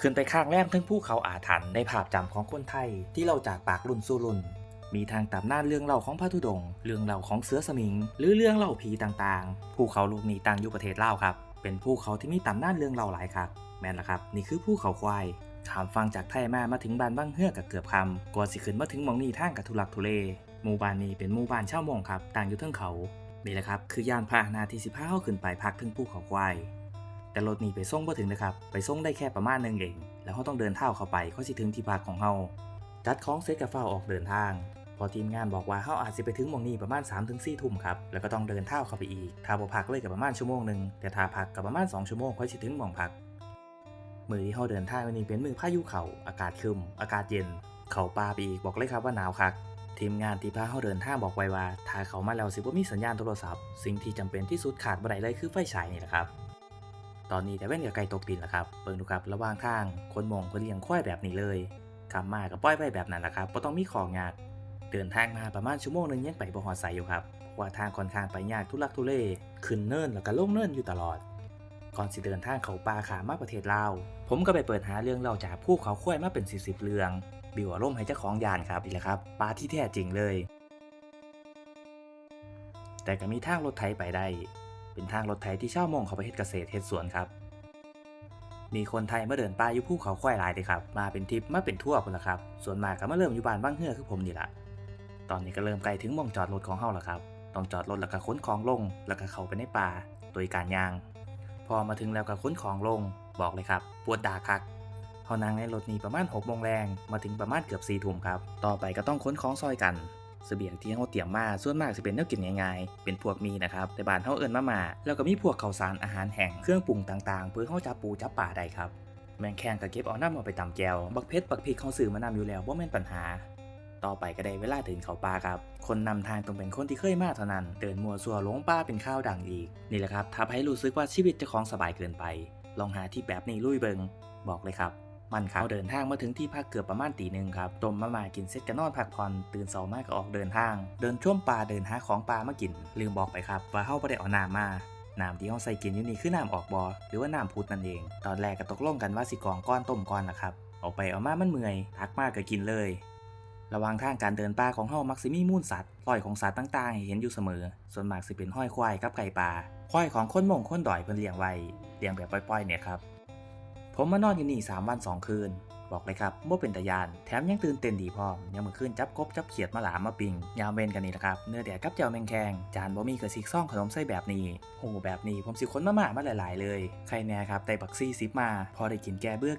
ขึ้นไปข้างแรมทั้งภูเขาอาถรรพ์ในภาพจำของคนไทยที่เราจากปากรุ่นสู่รุ่น มีทางตำนานเรื่องเล่าของพระธุดงค์เรื่องเล่าของเสือสมิง หรือเรื่องเล่าผีต่างๆ ภูเขาลูกนี้ตั้งอยู่ประเทศลาวครับ เป็นภูเขาที่มีตำนานเรื่องเล่าหลายครับ แม่นละครับ นี่คือภูเขาควายขามฟังจากไทยมามาถึงบ้านบ้างเฮือกกับเกือบคำก่อนสิขึ้นมาถึงมองนี่ทางกับทุลักทุเลหมู่บ้านนี้เป็นหมู่บ้านชาวมงครับต่างอยู่เทิงเขานี่แหละครับคือย่านพาหนะที่สิพาเข้าขึ้นไปพักถึงภูเขาควาย แต่รถนี้ไปส่งบ่ถึงนะครับ ไปส่งได้แค่ประมาณนึงเอง แล้วเขาต้องเดินเท้าเข้าไปเขาสิถึงที่พักของเฮาจัดของเสร็จกับเฝ้าออกเดินทาง พอทีมงานบอกว่าเฮาอาจสิไปถึงมองนี้ประมาณ3-4ทุ่มครับ แล้วก็ต้องเดินเท้าเข้าไปอีกถ้าบ่พักเลยกับประมาณชั่วโมงหนึงแต่ถ้าพักกับประมาณ2ชั่วโมงค่อยสิถึงมองพัก มือที่เฮาเดินทางวันนี้เป็นมือพายุเขาอากาศครึมอากาศเย็น เขาปลาไปอีกบอกเลยครับว่าหนาวคักทีมงานที่พาเฮาเดินทางบอกไว้ว่าถ้าเขามาแล้วสิบ่มีสัญญาณโทรศัพท์ สิ่งที่จำเป็นที่สุดขาดบ่ได้เลยคือไฟฉายนี่แหละครับ ตอนนี้แต่แว่นกับไก่ตกดินแล้วครับเบิ่งดูครับระหว่างทางคนมองคนเลี้ยงควายแบบนี้เลยกลับมากับป้อยไปแบบนั้นแหละครับบ่ต้องมีของยากเดินทางมาประมาณชั่วโมงหนึงยังไปบ่ฮอดไสอยู่ครับเพราะว่าทางค่อนข้างไปยากทุลักทุเลขึ้นเนินแล้วก็ลงเนินอยู่ตลอด ก่อนสิเดินทางเขาป่าขามาประเทศลาวผมก็ไปเปิดหาเรื่องเล่าจากผู้เขาควายมาเป็นสิสิบเรื่องบิวอารมณ์ให้เจ้าของยานครับนี่แหละครับปลาที่แท้จริงเลย แต่ก็มีทางรถไถไปได้ เป็นทางรถไถที่เช่าวมงเขาไปเฮ็ดเกษตรเฮ็ดสวนครับ มีคนไทยมาเดินป่าอยู่ภูเขาควายหลายเลยครับ มาเป็นทริปมาเป็นทั่วคนละครับ ส่วนมากก็มาเริ่มอยู่บ้านบ้างเฮือคือผมนี่แหละตอนนี้ก็เริ่มใกล้ถึงมองจอดรถของเฮาแล้วครับต้องจอดรถแล้วก็ขนของลง แล้วก็เข้าไปในป่าโดยการยาง พอมาถึงแล้วก็ขนของลง บอกเลยครับปวดดาคักเฮานั่งในรถนี้ประมาณ6โมงแรง มาถึงประมาณเกือบ4ทุ่มครับ ต่อไปก็ต้องขนของซอยกัน เสบียงที่เฮาเตรียมมาส่วนมากจะเป็นแนวกินง่ายๆ เป็นพวกมีนะครับแต่บ้านเฮาเอิ้นมามาแล้วก็มีพวกข้าวสารอาหารแห้งเครื่องปรุงต่างๆ เพื่อเฮาจับปูจับปลาได้ครับ แมงแคงก็เก็บเอาน้ำเอาไปตำแจวบักเพชรบักพริกเขาซื้อมานำอยู่แล้วบ่แม่นปัญหา ต่อไปก็ได้เวลาถึงเขาป่าครับ คนนำทางต้องเป็นคนที่เคยมาเท่านั้น เดินมัวซัวหลงป่าเป็นข้าวดังอีก นี่แหละครับถ้าให้รู้สึกว่าชีวิตเจะของสบายเกินไป ลองหาที่แบบนี้ลุยเบิงบอกเลยครับ มันครับเราเดินทางมาถึงที่พักเกือบประมาณตีหนึ่งครับต้มมาม่ากินเสร็จก็นอนพักผ่อนตื่นเสาร์มากก็ออกเดินทาง เดินช่วมป่าเดินหาของป่ามากิน ลืมบอกไปครับ ว่าเฮาบ่ได้เอาน้ำมาน้ำที่เฮาใส่กินอยู่นี่คือน้ำออกบอหรือว่าน้ำพุดนั่นเอง ตอนแรกก็ตกลงกันว่าสิกองก้อนต้มก้อนนะครับเอาไปเอามามันเมื่อยทักมากก็กินเลยระหว่างทางการเดินป่าของเฮามักสิมีมูลสัตว์รอยของสัตว์ต่างๆให้เห็นอยู่เสมอ ส่วนมากสิเป็นห้อยควายกับไก่ป่าควายของคนมงคนดอยเพิ่นเลี้ยงไว้เลี้ยงแบบปล่อยๆเนี่ยครับ ผมมานอนอยู่นี่3วัน 2 คืน บอกเลยครับบ่เป็นตะยาน แถมยังตื่นเต้นดีพร้อมยังมือขึ้นจับกบจับเขียดมาหลามมาปิง ยามเวนกันนี่แหละครับ เนื้อแดดกับเจียวแมงแคง จานบะหมี่กระซิกซ่องขนมไส้แบบนี้โหแบบนี้ผมสิค้นมาม่ามาหลาย ๆ เลย ใครแน่ครับไต่บักซี่ซิปมา พอได้กินแก้เบื่อแก